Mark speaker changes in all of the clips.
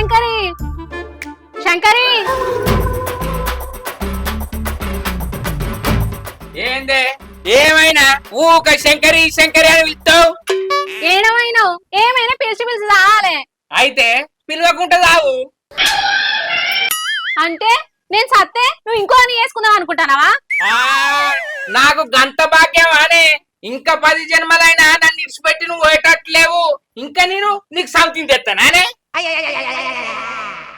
Speaker 1: శంకరి! శంకరి!
Speaker 2: ఏందే? ఏమైనా? ఊక శంకరి శంకరి అని పిలుస్తావు?
Speaker 1: ఏడమైనావు ఏమైనా పిలిచి పిలిచి రావాలి.
Speaker 2: అయితే పిలవకుండా రావు.
Speaker 1: అంటే నేను సత్తే నువ్వు ఇంకో అని వేసుకుందాం అనుకుంటానావా?
Speaker 2: నాకు గంత భాగ్యం అనే ఇంకా పది జన్మలైనా నన్ను ఇడిచిపెట్టి నువ్వు పోయేటట్లేవు ఇంకా నేను నీకు సంథింగ్ తెస్తానానే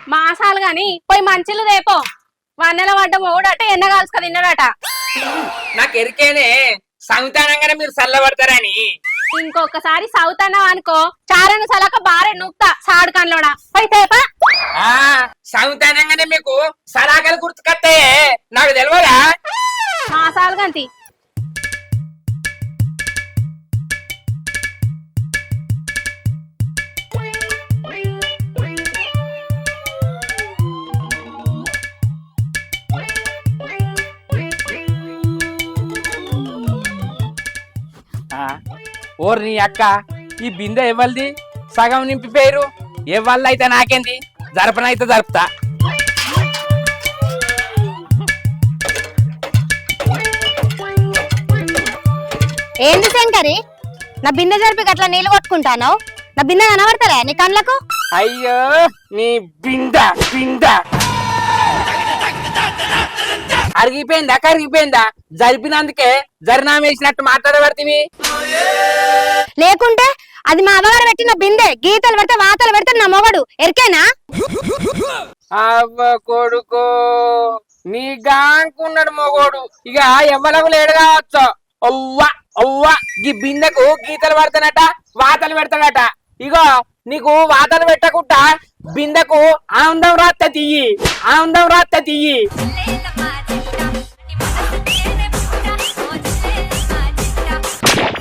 Speaker 1: మాసాలు గాని పోయి మంచిలు రేపో వన్నెల పడ్డ మొగుడట ఎన్న కాల్చుక తిన్నాడట
Speaker 2: నాకు ఎరికేనే సంతానంగానే మీరు చల్లబడతారని
Speaker 1: ఇంకొకసారి సౌత్ అనుకో చారను సలక బారే నూక్తా సాడు కన్లోడా
Speaker 2: అయితే సంతానంగానే మీకు సలాకలు గుర్తుకొస్తాయే నాకు తెలియదా
Speaker 1: మాసాలు గంతి
Speaker 2: ఓర్ నీ అక్క ఈ బిందె ఎవరిది? సగం నింపిపోయారు ఎవళ్ళ అయితే నాకేంది? జరపనైతే జరుపుతా.
Speaker 3: ఏంది శంకరి? నా బిందె జరిపి అట్లా నీళ్ళు కొట్టుకుంటాను నా బిందె కనబడతారా నీ కళ్ళకు?
Speaker 2: అయ్యో నీ బింద బింద. అరిగిపోయిందా కరిగిపోయిందా? జరిపినందుకే జరినామా వేసినట్టు మాట్లాడబడితివి
Speaker 3: లేకుంటే అది మా అమ్మగారు పెట్టిన బిందె గీతలు పెడితే వాతలు పెడితే నా మొగడు ఎరికేనా?
Speaker 2: అవ్వ కొడుకు నీ గాంకున్నాడు మొగోడు. ఇక ఎవ్వలకు లేడు కావచ్చు. అవ్వ అవ్వ ఈ బిందెకు గీతలు పడతానట వాతలు పెడతాడట. ఇగో నీకు వాతలు పెట్టకుండా బిందెకు ఆనందం రాత్త తీయి ఆనందం రాత్త తీయి.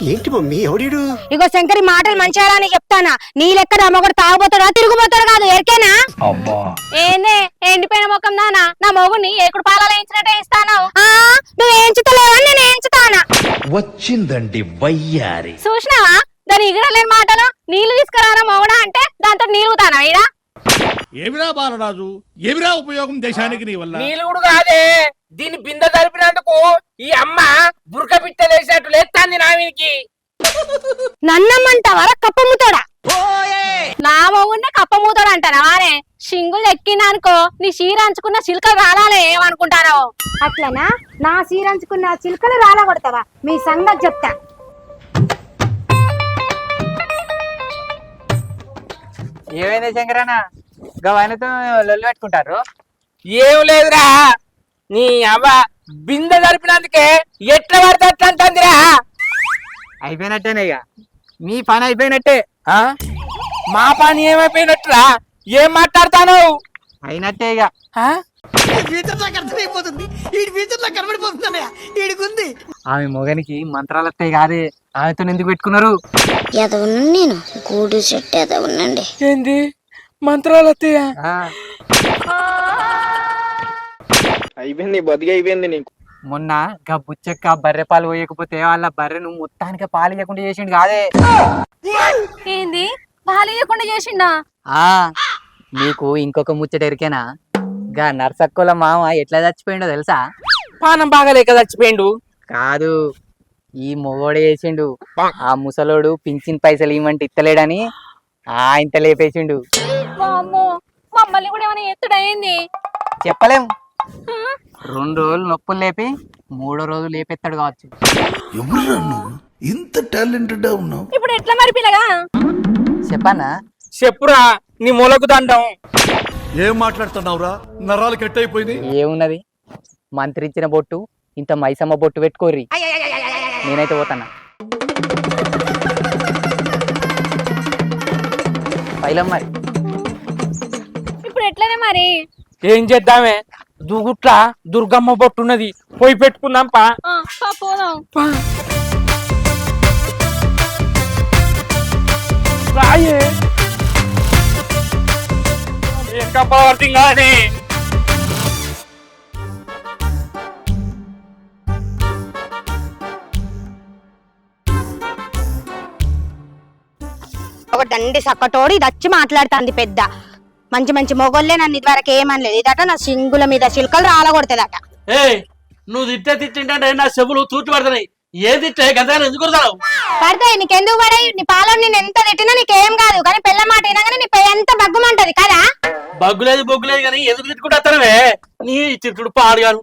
Speaker 4: ఏంటి మమ్మీ? ఎవడీడు?
Speaker 3: ఇగో శంకరి మాటలు మంచిగా అని చెప్తానా? నీ లెక్క మొగడు తాగుపోతాడా తిరుగుపోతాడు కాదు ఎరికేనా?
Speaker 1: ఏందే? ఎండిపోయిన ముఖం దానా? నా మొగుడిని ఏకుడు పాలాలు వేయించినట్టే ఇస్తాను.
Speaker 3: ఆ, నువ్వు ఏంచుతలేవని నేను ఏంచుతానా
Speaker 5: వచ్చిందండి వయ్యారి.
Speaker 1: చూసినావా? దాని ఇగడలేని మాటలు? నీళ్ళు తీసుకురారా మొగుడా అంటే దాంతో నీళ్ళుతానా ఈడ
Speaker 6: ఏమిరా బాలరాజు? ఏమిరా ఉపయోగం దేశానికి నీ వల్ల?
Speaker 2: నీళ్ళు కూడా కాదే. దీని బిందె జరిపినందుకు ఈ అమ్మ బురక పిట్టలేసినట్టు లేస్తాంది నా వీనికి
Speaker 3: నన్నమ్మంటావరా కప్పమ్ముతాడా
Speaker 1: నా మొగుడినే కప్పమూతాడు అంటానా వారే షింగులు ఎక్కినా అనుకో నీ చీర అంచుకున్న చిలుక రాలాలే ఏమనుకుంటానో?
Speaker 3: అట్లనా? నా సీరంచుకున్న చిలుకలు రాలగొడతావా మీ సంగతి చెప్తా.
Speaker 7: ఏమైంది శంకరన్న? గవానితో లొల్లి పెట్టుకుంటారు.
Speaker 2: ఏం లేదురా. నీ అవ్వ బిందె జరిపినందుకే ఎట్లా పడితే అట్లా అంటుందిరా.
Speaker 7: అయిపోయినట్టేనే ఇక మీ పని అయిపోయినట్టే.
Speaker 2: ఆ? మా పని ఏమైపోయినట్టురా? ఏం మాట్లాడతాను?
Speaker 7: అయినట్టే ఇక
Speaker 2: ఆ?
Speaker 4: ఫ్యూచర్ నాకు అర్థమైపోతుంది. ఈ ఫ్యూచర్ నాకు కనబడిపోతుంది అన్నయ్య. ఈడికుంది.
Speaker 7: ఆమె మొగనికి మంత్రాలు వస్తాయి కాదే ఆమెతో ఎందుకు పెట్టుకున్నారు?
Speaker 3: ఎదవను నేను. గూడు చెట్టు ఎదవనండి
Speaker 2: ఏంది? మంత్రాలు వస్తాయా
Speaker 7: ఆ,
Speaker 8: అయిపోయింది బతికి అయిపోయింది నీకు.
Speaker 7: మొన్న గా బుచ్చక్క బర్రె పాలు పోయకపోతే వాళ్ళ బర్రెను మొత్తానికి పాలు ఇవ్వకుండా చేసిండు కాదే.
Speaker 1: ఏంది? బాలేయకుండా చేసిండా?
Speaker 7: ఆ నీకు ఇంకొక ముచ్చట ఎరికేనా? గా నర్సక్కోల మామ ఎట్లా చచ్చిపోయిండో తెలుసా?
Speaker 2: పానం బాగాలేక చచ్చిపోయిండు.
Speaker 7: కాదు ఈ మొగోడే చేసిండు. ఆ ముసలోడు పింఛన్ పైసలు ఇవ్వమంటే ఇత్తలేడని ఆయన లేపేసిండు.
Speaker 1: అమ్మో మమ్మల్ని కూడా ఏమైనా ఎత్తుడైంది
Speaker 7: చెప్పలేం. రెండు రోజులు నొప్పులు లేపి మూడో రోజు లేపెత్తాడు కావచ్చు.
Speaker 5: నువ్వు? ఇంత టాలెంటెడ్ ఉన్నావు.
Speaker 1: ఇప్పుడు ఎట్లా మరి పిల్లగా?
Speaker 7: చెప్పనా
Speaker 2: చెప్పురా నీ మూలకు దండం.
Speaker 6: ఏం మాట్లాడుతున్నావురా? నరాలు కట్ అయిపోయింది
Speaker 7: ఏమున్నది? మంత్రి ఇచ్చిన బొట్టు ఇంత మైసమ్మ బొట్టు పెట్టుకోర్రి. నేనైతే పోతానా? పైలం మరి.
Speaker 1: ఇప్పుడు ఎట్లనే మరి?
Speaker 2: ఏం చేద్దామే? దుగుట్ల దుర్గమ్మ బొట్టున్నది. పోయి పెట్టుకుందాం పా.
Speaker 1: ఆ, పా, పోదాం.
Speaker 2: రాయే. ఇంకా కానీ
Speaker 3: ఒక దండి సక్కటోడు ఇది వచ్చి మాట్లాడుతుంది పెద్ద. మంచి మంచి మొగోళ్ళే నన్ను ఇదివరకు ఏమనలేదు. ఇదట నా సింగుల మీద చిలుకలు రాలగొడుతుందట.
Speaker 9: ఏయ్ నువ్వు తిట్టే తిట్టింటే నా చెవులు తూటి పడుతున్నాయి ఏ తిట్టే గంటగా ఎందుకు కొడతావు?
Speaker 3: పడతాయి నీకెందుకు పడాయి నీ పాలో నేను ఎంత తిట్టినా నీకేం కాదు. కానీ పిల్ల మాట వినగానే నీ ఎంత బగ్గుమంటది కదా?
Speaker 9: బగ్గులేదు బొగ్గులేదు కానీ ఎందుకు తిట్టుకుంటావే నీ తిట్టుడు పాడుగాను.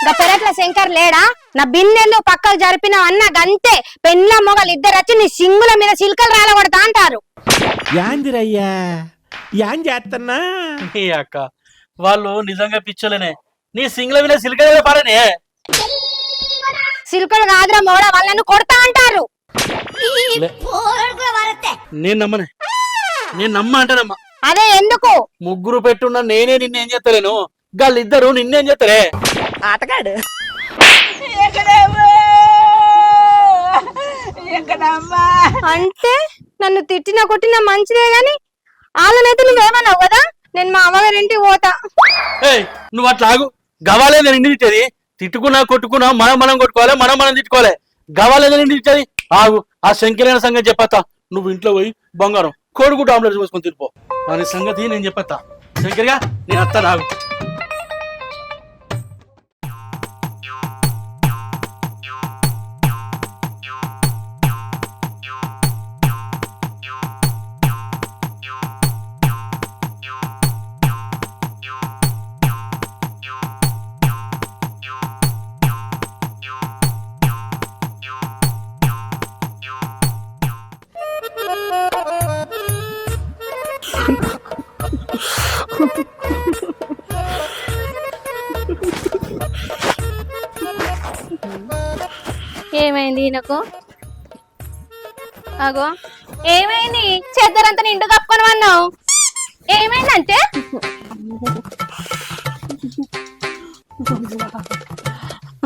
Speaker 3: ఇంకా పెరట్ల శంకర్ లేడా? నా బిన్నెలు పక్కకు జరిపిన అన్న గంతే? పెండ్ల మొగలు ఇద్దరు వచ్చి నీ సింగుల మీద చిలుకలు రాలగొడతా అంటారు.
Speaker 6: యాందిరయ్యా యాం చేస్తున్నా
Speaker 9: అక్క వాళ్ళు నిజంగా పిచ్చోలేనే నీ సింగిల్ మీద సిలిక పారనే
Speaker 3: సిల్కలు కాదురా మోడ వాళ్ళను కొడతా అంటారు.
Speaker 9: నేను నమ్మనే. నేను నమ్మ అంటానమ్మా.
Speaker 3: అదే ఎందుకు?
Speaker 9: ముగ్గురు పెట్టున్నా నేనే నిన్నేం చేస్తలేను. వాళ్ళిద్దరు నిన్నేం చేస్తారే
Speaker 2: ఆటగాడు.
Speaker 3: అంటే నన్ను తిట్టినా కొట్టినా మంచిదే గాని వాళ్ళనైతే నువ్వేమన్నావు కదా? నేను మా అమ్మగారింటికి పోతా.
Speaker 9: ఏయ్ నువ్వు అట్లా ఆగు. గవాలే నేను ఇంటి తిట్టేది. తిట్టుకున్నా కొట్టుకున్నా మనం మనం కొట్టుకోవాలి మనం మనం తిట్టుకోవాలి. గవాలే నేను ఆగు ఆ శంకరైన సంగతి చెప్పేస్తా నువ్వు ఇంట్లో పోయి బంగారం కోడిగుడ్డు ఆమ్లెట్ చూసుకొని తిరిపో అనే సంగతి నేను చెప్పేస్తా శంకర్గా నేను అత్తా నాగు
Speaker 1: ఏమైంది ఈయనకు? అగో ఏమైంది? చెద్దరంతా నిండు కప్పుకొని అన్నావు ఏమైందంటే?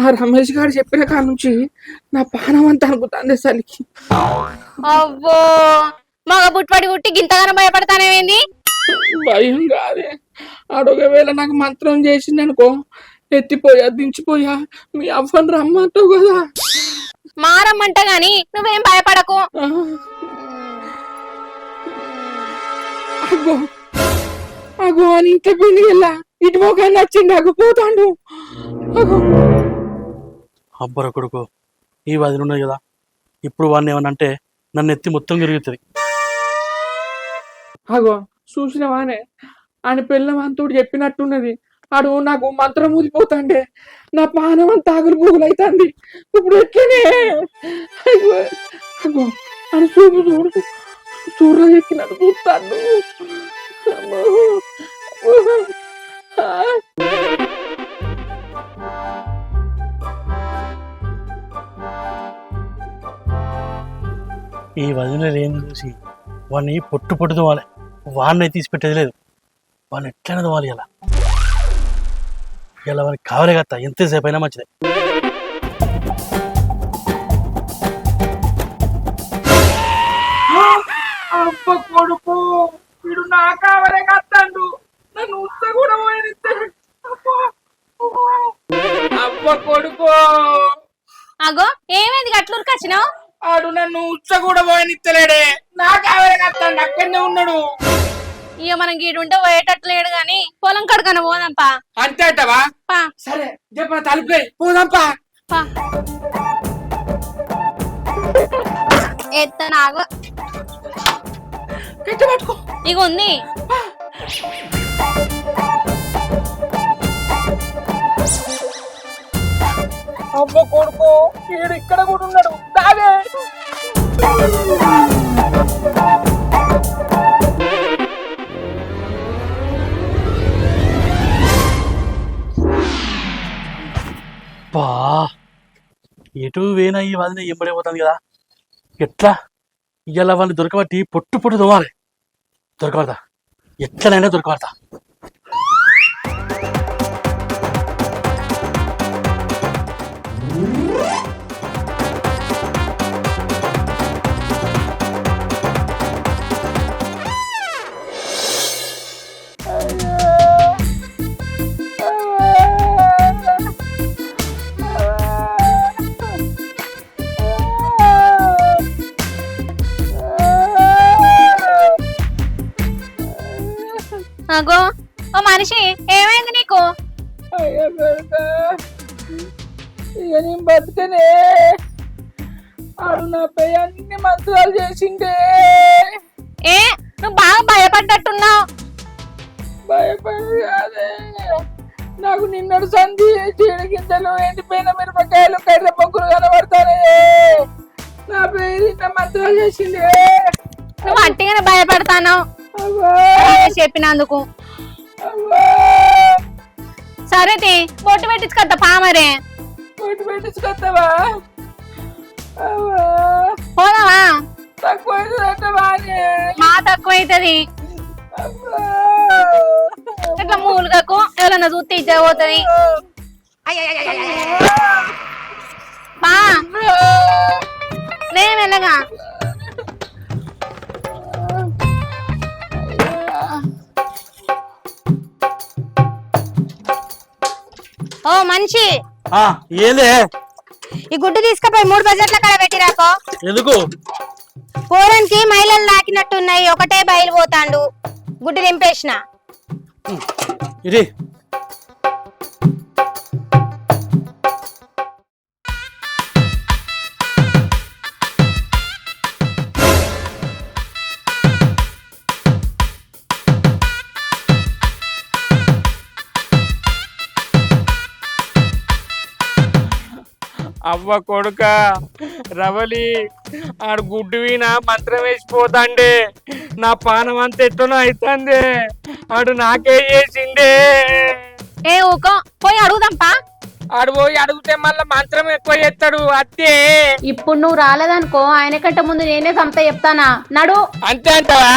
Speaker 10: ఆ రమేష్ గారు చెప్పిన కాడ నుంచి నా పానం అంతా అనుకుతాంది అసలుకి.
Speaker 1: అవ్వో మగ బుట్పడి గుట్టి గింతగానం భయపడతానేమైంది?
Speaker 10: భయం కాదే. ఆడొకవేళ నాకు మంత్రం చేసింది అనుకో ఎత్తిపోయా దించిపోయా మీ అవ్వని రమ్మంటావు కదా.
Speaker 1: మారమ్మంట గాని నువ్వేం భయపడకు.
Speaker 10: అగో అగో అని ఇంత పిండి వెళ్ళా ఇటు అగో పోతాండు. అగో
Speaker 9: అబ్బర కొడుకు ఈ వదిలి ఉన్నది కదా. ఇప్పుడు వాడిని ఏమన్నా అంటే నన్ను ఎత్తి మొత్తం తిరుగుతుంది.
Speaker 10: అగో చూసినవానే ఆయన పిల్లం అంతోడు చెప్పినట్టున్నది. ఆడు నాకు మంత్రం ఊదిపోతాండే నా పానం అంతా ఆగులు పుగులు అవుతుంది ఇప్పుడు ఎట్లనే అగో అని చూపు చూడు. చూడలో ఎక్కినట్టు చూస్తాడు.
Speaker 9: ఈ వదిన చూసి వాడిని పొట్టు పొట్టుదోవాలి వాడిని తీసి పెట్టేది లేదు. వాడిని ఎట్లయినా తోవాలి ఇలా ఇలా కావలే కదా ఎంతసేపు అయినా మంచిదే.
Speaker 10: అబ్బ కొడుకు వీడు నా కావలే కత్తాండు. నన్ను ఉత్త కూడా పోయినిస్తే అబ్బ కొడుకు.
Speaker 1: అగో ఏమైంది? గట్లూరుకి వచ్చినావు
Speaker 10: ఆడు నన్ను ఉచ్చ కూడా పోయనిత్తలేడే నా కావలే కత్తాండు. అక్కడనే ఉన్నాడు.
Speaker 1: ఇక మనం గీడుంటే పోయేటట్లు లేడు గాని పొలం కడుకన పోదాంపా.
Speaker 10: అంతే అంటవా?
Speaker 1: పా.
Speaker 10: సరే పోదాంపా.
Speaker 1: పా. ఎత్తనాగు
Speaker 10: గట్టి పట్టుకో.
Speaker 1: ఇక ఉంది.
Speaker 10: కొడుకు ఇక్కడ కూడా ఉన్నాడు. దావే
Speaker 9: అబ్బా! ఎటు వేణ ఈ వదిన ఎంబడైపోతుంది కదా? ఎట్లా? ఇవాళ వాళ్ళని దొరకబట్టి పొట్టు పొట్టు దొవాలి దొరకబడతా. ఎట్లనైనా దొరకబడతా.
Speaker 1: మనిషి ఏమైంది నీకు?
Speaker 2: ఇక నేను బతుకనే. ఆడు నాపై అన్ని మంత్రాలు చేసిండే.
Speaker 1: ఏ నువ్వు బాగా భయపడ్డట్టున్నావు.
Speaker 2: భయపడి నాకు నిన్నడు సంధి చీడ గింజలు ఎండిపోయిన మిరపకాయలు కర్ర పొక్కులు కనబడతానే. నా పేరు ఇట్లా మంత్రాలు చేసిండే.
Speaker 1: నువ్వు అట్టిగానే భయపడతాను? చెప్పినందుకు. సరే తీ బొట్టు పెట్టించుకొద్దా పామరే
Speaker 2: కొట్టు పెట్టించుకొస్తావా
Speaker 1: పోదావా
Speaker 2: తక్కువ
Speaker 1: మా తక్కువ అవుతుంది ఇట్లా మూలుగకు ఎవరన్నా చూస్తే ఇచ్చే పోతుంది. బా నేను వెళ్ళగా.
Speaker 3: ఓ మనిషి.
Speaker 9: ఆ
Speaker 3: ఈ గుడ్డు తీసుకుపోయి మూడు బజెట్ల కాడ పెట్టిరాకో.
Speaker 9: ఎందుకు?
Speaker 3: పోరానికి మైలలు నాకినట్టున్నాయి ఒకటే బయలు పోతాండు గుడ్డు నింపేసిన
Speaker 9: ఇది
Speaker 2: అవ్వ కొడుక రవలి ఆడు గుడ్డు వీణ మంత్రం వేసిపోతాండే. నా పానం అంత ఎట్టునో అవుతుంది ఆడు నాకే చేసిండే.
Speaker 1: ఏ ఊకో పోయి అడుగుదాంపా.
Speaker 2: ఆడు పోయి అడిగితే మళ్ళీ మంత్రం ఎక్కువ చేస్తాడు అత్తే.
Speaker 1: ఇప్పుడు నువ్వు రాలేదనుకో ఆయన కంటే ముందు నేనే సంత చెప్తానా. నడు.
Speaker 2: అంతే అంటావా?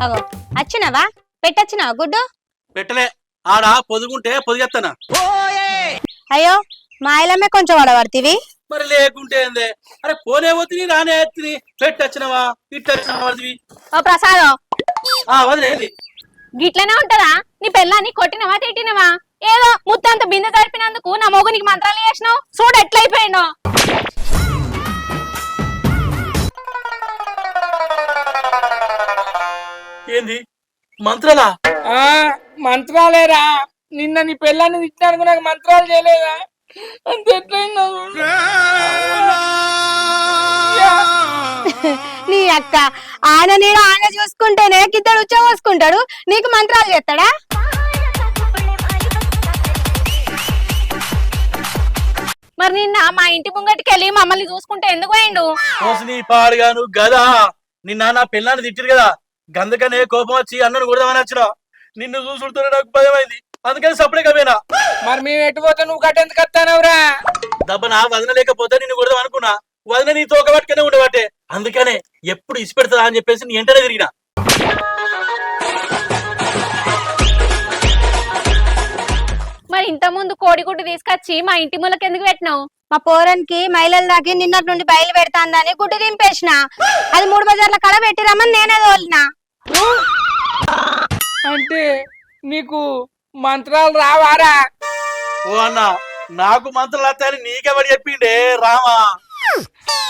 Speaker 3: అగో వచ్చినవా పెట్టొచ్చినావా గుడ్డు?
Speaker 9: పెట్టలే. ఆడ పొదుగుంటే పొదిగెత్తనా
Speaker 3: అయ్యో మా ఆయలమే కొంచెం వడబడుతుంది
Speaker 9: మరి లేకుంటే ఏందే? అరే పోనే పోతుంది రానే ఎత్తిని పెట్టొచ్చినవా ఇట్టొచ్చినవా వదివి?
Speaker 1: ఓ ప్రసాదం.
Speaker 9: ఆ వదిలేది
Speaker 1: గిట్లనే ఉంటదా? నీ పెళ్ళాన్ని కొట్టినవా తిట్టినవా? ఏదో ముత్తంత బిందె తడిపినందుకు నా మొగు నీకు మంత్రాలు చేసినావు. చూడు ఎట్లయిపోయినో
Speaker 9: ఏంది? మంత్రాలా?
Speaker 2: ఆ మంత్రాలేరా? నిన్న నీ పెళ్ళాన్ని తిట్టినాను నాకు మంత్రాలు చేయలేదా? అంత ఎట్లయిందో.
Speaker 3: నీ అక్క ఆయన నీడు ఆయన చూసుకుంటేనే కిద్దడు ఉచ్చ పోసుకుంటాడు. నీకు మంత్రాలు చేస్తాడా?
Speaker 1: మరి నిన్న మా ఇంటి ముంగటికి వెళ్ళి మమ్మల్ని చూసుకుంటే ఎందుకు పోయిండు?
Speaker 9: పాడుగాను గదా. నిన్న నా పిల్లాన్ని తిట్టిరు కదా గందుకనే కోపం వచ్చి అన్నను కొడదామని వచ్చిన. నిన్ను చూసుడుతూనే నాకు భయమైంది. అందుకని సపడే కమేనా
Speaker 2: మరి మేము ఎటు పోతే నువ్వు గట్టెందుకు వస్తానవురా?
Speaker 9: దెబ్బన వదన లేకపోతే నిన్ను కొడదాం అనుకున్నా. వదిన నీ తోక పట్టుకునే ఉండబట్టే. అందుకనే ఎప్పుడు ఇసి పెడతా అని చెప్పేసి నీ ఎంటనే తిరిగిన.
Speaker 1: మరి ఇంత ముందు కోడిగుడ్డు తీసుకొచ్చి మా ఇంటి మూలకి ఎందుకు పెట్టినావు?
Speaker 3: మా పోరానికి మైలలు దాకి నిన్నటి నుండి బయలు పెడతాందని గుడ్డు దింపేసిన. అది మూడు బజార్ల కడ పెట్టిరమ్మని నేనే తోలినా.
Speaker 2: అంటే నీకు మంత్రాలు రావారా?
Speaker 9: ఓ అన్న నాకు మంత్రులు వస్తాయని నీకెవడు చెప్పిండే? రామా.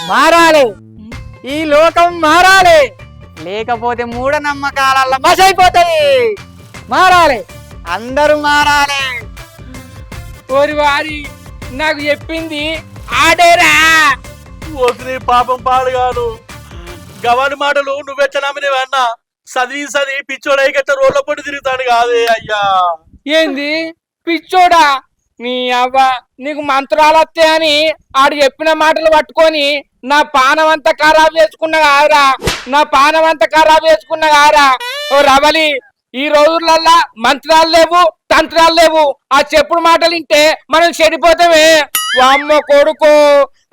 Speaker 7: మారాలి. ఈ లోకం మారాలి. లేకపోతే మూఢ నమ్మకాల మసైపోతాయి మారాలి. అందరూ మారాలి.
Speaker 2: ఓరి వారి నాకు చెప్పింది ఆడేరా.
Speaker 9: ఓసిని పాపం పాడుగాను గవాని మాటలు నువ్వెచ్చ నమ్మినవి అన్న? చదివి చదివి పిచ్చోడై గట్ట రోడ్ల పొడి తిరుగుతాడు కాదే అయ్యా.
Speaker 2: ఏంది? పిచ్చోడా? నీ అవ్వ నీకు మంత్రాలు వస్తాయని ఆడు చెప్పిన మాటలు పట్టుకొని నా పానం అంతా ఖరాబ్ చేసుకున్న కాదురా. నా పానం అంతా ఖరాబ్ చేసుకున్న కాదురా. ఓ రవలి ఈ రోజులల్లా మంత్రాలు లేవు తంత్రాలు లేవు. ఆ చెప్పుడు మాటలు వింటే మనం చెడిపోతామే. వామ్మో కొడుకు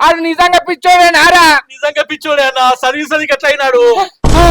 Speaker 2: ఆడు నిజంగా పిచ్చోడేనారా?
Speaker 9: నిజంగా పిచ్చోడే అన్న చదివి చదివి గట్ల అయినాడు
Speaker 2: ఆ!